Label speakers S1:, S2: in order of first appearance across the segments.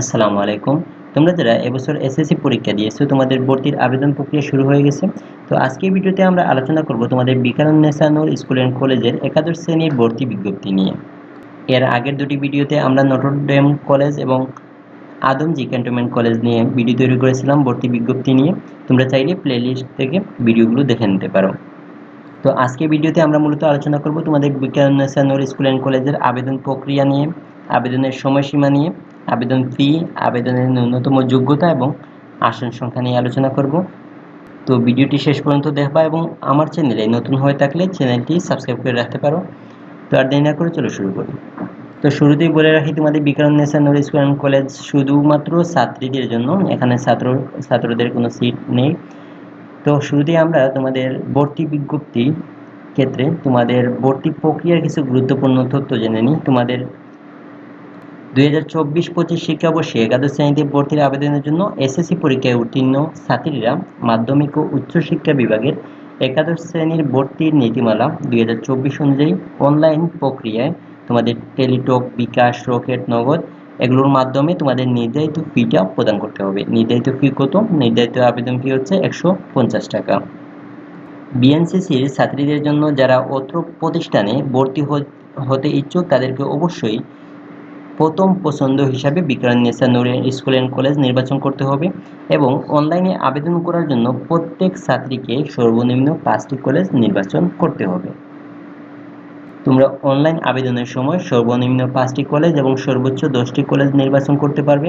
S1: আসসালামু আলাইকুম। তোমরা যারা এবছর এসএসসি পরীক্ষা দিয়েছ, তোমাদের ভর্তির আবেদন প্রক্রিয়া শুরু হয়ে গেছে। তো আজকের ভিডিওতে আমরা আলোচনা করব তোমাদের বিকারুন্নেসা নূর স্কুল অ্যান্ড কলেজের একাদশ শ্রেণির ভর্তি বিজ্ঞপ্তি নিয়ে। এর আগের দুটি ভিডিওতে আমরা নটরডেম কলেজ এবং আদমজি ক্যান্টনমেন্ট কলেজ নিয়ে ভিডিও তৈরি করেছিলাম ভর্তি বিজ্ঞপ্তি নিয়ে। তোমরা চাইলে প্লেলিস্ট থেকে ভিডিওগুলো দেখে নিতে পারো। তো আজকে ভিডিওতে আমরা মূলত আলোচনা করব তোমাদের বিকারুন্নেসা নূর স্কুল অ্যান্ড কলেজের আবেদন প্রক্রিয়া নিয়ে, আবেদনের সময়সীমা নিয়ে আবেদন ফি আবেদনের ন্যূনতম যোগ্যতা এবং আসন সংখ্যা নিয়ে আলোচনা করব। তো ভিডিওটি শেষ পর্যন্ত দেখবা এবং আমার চ্যানেলে নতুন হয়ে থাকলে চ্যানেলটি সাবস্ক্রাইব করে রাখতে পারো। তো আর দেরি না করে চলো শুরু করি। তো শুরুতেই বলে রাখি, তোমাদের Viqarunnisa Noor school and college শুধুমাত্র ছাত্রীদের জন্য, এখানে ছাত্র, ছাত্রদের কোনো সিট নেই। তো শুরুতেই আমরা তোমাদের ভর্তি বিজ্ঞপ্তি ক্ষেত্রে তোমাদের ভর্তি প্রক্রিয়ার কিছু গুরুত্বপূর্ণ তথ্য জেনে নিই। তোমাদের দুই হাজার চব্বিশ পঁচিশ শিক্ষাবর্ষে একাদশ শ্রেণীতে ভর্তির আবেদনের জন্য এসএসসি পরীক্ষায় উত্তীর্ণ ছাত্রীরা মাধ্যমিক ও উচ্চশিক্ষা বিভাগের একাদশ শ্রেণির ভর্তির নীতিমালা দুই হাজার চব্বিশ অনুযায়ী অনলাইন প্রক্রিয়ায় তোমাদের টেলিটক, বিকাশ, রকেট, নগদ এগুলোর মাধ্যমে তোমাদের নির্ধারিত ফিটা প্রদান করতে হবে। নির্ধারিত ফি কত? নির্ধারিত আবেদন ফি হচ্ছে একশো পঞ্চাশ টাকা। বিএনসিসির ছাত্রীদের জন্য যারা অত্র প্রতিষ্ঠানে ভর্তি হতে ইচ্ছুক তাদেরকে অবশ্যই প্রথম পছন্দ হিসাবে বিক্রয়নেসা নূরের স্কুল অ্যান্ড কলেজ নির্বাচন করতে হবে এবং অনলাইনে আবেদন করার জন্য প্রত্যেক ছাত্রীকে সর্বনিম্ন পাঁচটি কলেজ নির্বাচন করতে হবে। তোমরা অনলাইন আবেদনের সময় সর্বনিম্ন পাঁচটি কলেজ এবং সর্বোচ্চ দশটি কলেজ নির্বাচন করতে পারবে।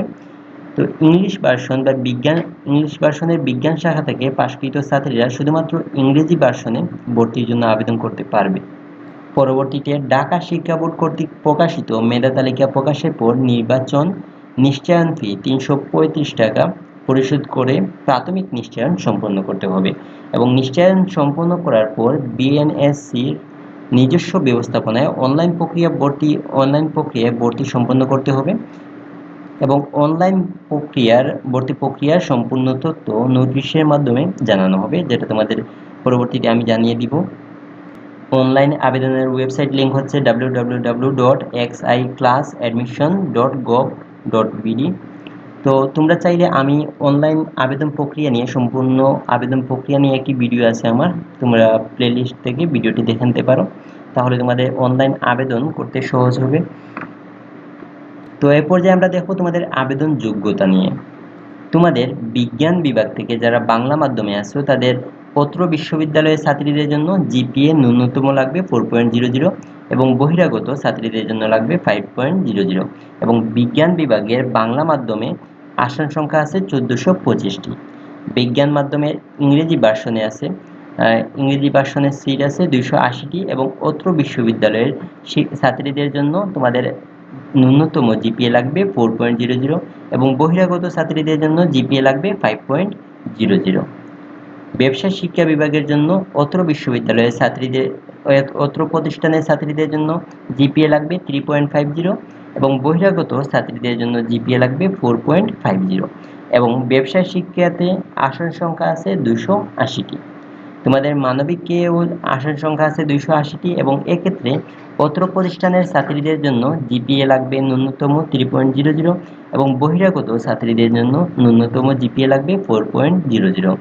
S1: তো ইংলিশ ভার্সন বা বিজ্ঞান, ইংলিশ ভার্সনের বিজ্ঞান শাখা থেকে পাশকৃত ছাত্রীরা শুধুমাত্র ইংরেজি ভার্সনে ভর্তির জন্য আবেদন করতে পারবে। পরবর্তীতে ঢাকা শিক্ষা বোর্ড কর্তৃক প্রকাশিত মেধা তালিকা প্রকাশের পর নির্বাচন নিশ্চয়ন ফি তিনশো পঁয়ত্রিশ টাকা পরিশোধ করে প্রাথমিক নিশ্চয়ন সম্পন্ন করতে হবে এবং নিশ্চয়ন সম্পন্ন করার পর বিএনএসসির নিজস্ব ব্যবস্থাপনায় অনলাইন প্রক্রিয়া ভর্তি, অনলাইন প্রক্রিয়ায় ভর্তি সম্পন্ন করতে হবে এবং অনলাইন প্রক্রিয়ার, ভর্তি প্রক্রিয়ার সম্পূর্ণ তথ্য নোটিশের মাধ্যমে জানানো হবে, যেটা তোমাদের পরবর্তীতে আমি জানিয়ে দিব। অনলাইন আবেদনের ওয়েবসাইট লিঙ্ক হচ্ছে www.xiclassadmission.gov.bd তো তোমরা চাইলে আমি অনলাইন আবেদন প্রক্রিয়া নিয়ে, সম্পূর্ণ আবেদন প্রক্রিয়া নিয়ে একটি ভিডিও আছে আমার, তোমরা প্লেলিস্ট থেকে ভিডিওটি দেখে নিতে পারো। তাহলে তোমাদের অনলাইন আবেদন করতে সহজ হবে। তো এ পর্যায়ে আমরা দেখো তোমাদের আবেদন যোগ্যতা নিয়ে। তোমাদের বিজ্ঞান বিভাগ থেকে যারা বাংলা মাধ্যমে আসো তাদের পত্র বিশ্ববিদ্যালয়ের ছাত্রীদের জন্য জিপিএ ন্যূনতম লাগবে ফোর পয়েন্ট জিরো জিরো এবং বহিরাগত ছাত্রীদের জন্য লাগবে ফাইভ পয়েন্ট জিরো জিরো এবং বিজ্ঞান বিভাগের বাংলা মাধ্যমে আসন সংখ্যা আছে চোদ্দোশো পঁচিশটি। বিজ্ঞান মাধ্যমের ইংরেজি ভার্সনে আছে ইংরেজি ভার্সনের সিট আছে দুইশো আশিটি এবং অত্র বিশ্ববিদ্যালয়ের ছাত্রীদের জন্য তোমাদের ন্যূনতম জিপিএ লাগবে ফোর পয়েন্ট জিরো জিরো এবং বহিরাগত ছাত্রীদের জন্য জিপিএ লাগবে ফাইভ পয়েন্ট জিরো জিরো ব্যবসা শিক্ষা বিভাগের জন্য অত্র বিশ্ববিদ্যালয়ের ছাত্রীদের, অত্র প্রতিষ্ঠানের ছাত্রীদের জন্য জিপিএ লাগবে থ্রি পয়েন্ট ফাইভ জিরো এবং বহিরাগত ছাত্রীদের জন্য জিপিএ লাগবে ফোর পয়েন্ট ফাইভ জিরো এবং ব্যবসা শিক্ষাতে আসন সংখ্যা আছে দুশো আশিটি। তোমাদের মানবিকে আসন সংখ্যা আছে দুইশো আশিটি এবং এক্ষেত্রে অত্র প্রতিষ্ঠানের ছাত্রীদের জন্য জিপিএ লাগবে ন্যূনতম থ্রি পয়েন্ট জিরো জিরো এবং বহিরাগত ছাত্রীদের জন্য ন্যূনতম জিপিএ লাগবে ফোর পয়েন্ট জিরো জিরো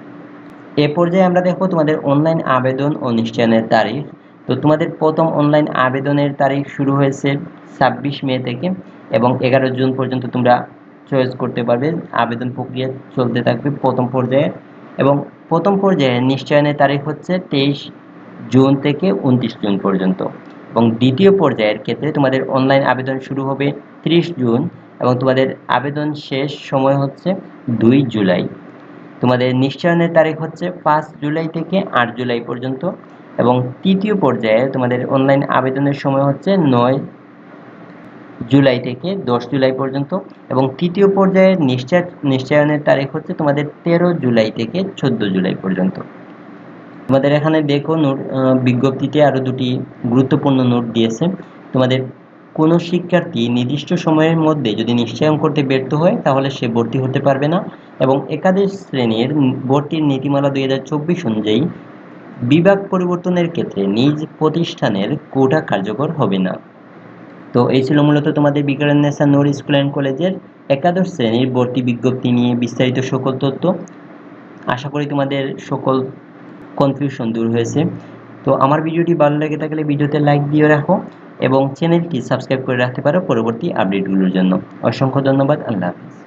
S1: এ পর্যায়ে আমরা দেখো তোমাদের অনলাইন আবেদন ও নিশ্চয়নের তারিখ। তো তোমাদের প্রথম অনলাইন আবেদনের তারিখ শুরু হয়েছে ছাব্বিশ মে থেকে এবং এগারো জুন পর্যন্ত তোমরা চয়েস করতে পারবে। আবেদন প্রক্রিয়া চলতে থাকবে প্রথম পর্যায়ে এবং প্রথম পর্যায়ে নিশ্চয়নের তারিখ হচ্ছে তেইশ জুন থেকে উনত্রিশ জুন পর্যন্ত এবং দ্বিতীয় পর্যায়ের ক্ষেত্রে তোমাদের অনলাইন আবেদন শুরু হবে ত্রিশ জুন এবং তোমাদের আবেদন শেষ সময় হচ্ছে দুই জুলাই। তোমাদের নিশ্চয়নের তারিখ হচ্ছে পাঁচ জুলাই থেকে আট জুলাই পর্যন্ত এবং তৃতীয় পর্যায়ে তোমাদের অনলাইন আবেদনের সময় হচ্ছে নয় জুলাই থেকে দশ জুলাই পর্যন্ত এবং তৃতীয় পর্যায়ে নিশ্চয়, নিশ্চয়নের তারিখ হচ্ছে তোমাদের তেরো জুলাই থেকে চোদ্দ জুলাই পর্যন্ত। তোমাদের এখানে দেখো নোট বিজ্ঞপ্তিতে আরও দুটি গুরুত্বপূর্ণ নোট দিয়েছে। তোমাদের কোনো শিক্ষার্থী নির্দিষ্ট সময়ের মধ্যে যদি নিশ্চয়ন করতে ব্যর্থ হয়, তাহলে সে ভর্তি হতে পারবে না। এবং একাদশ শ্রেণির ভর্তির নীতিমালা দুই হাজার চব্বিশ অনুযায়ী বিভাগ পরিবর্তনের ক্ষেত্রে নিজ প্রতিষ্ঠানের কোটা কার্যকর হবে না। তো এই ছিল মূলত তোমাদের বিজ্ঞানেসা নোর স্কুল অ্যান্ড কলেজের একাদশ শ্রেণির ভর্তি বিজ্ঞপ্তি নিয়ে বিস্তারিত সকল তথ্য। আশা করি তোমাদের সকল কনফিউশন দূর হয়েছে। তো আমার ভিডিওটি ভালো লেগে থাকলে ভিডিওতে লাইক দিয়ে রাখো এবং চ্যানেলটি সাবস্ক্রাইব করে রাখতে পারো পরবর্তী আপডেটগুলোর জন্য। অসংখ্য ধন্যবাদ, আল্লাহ হাফিজ।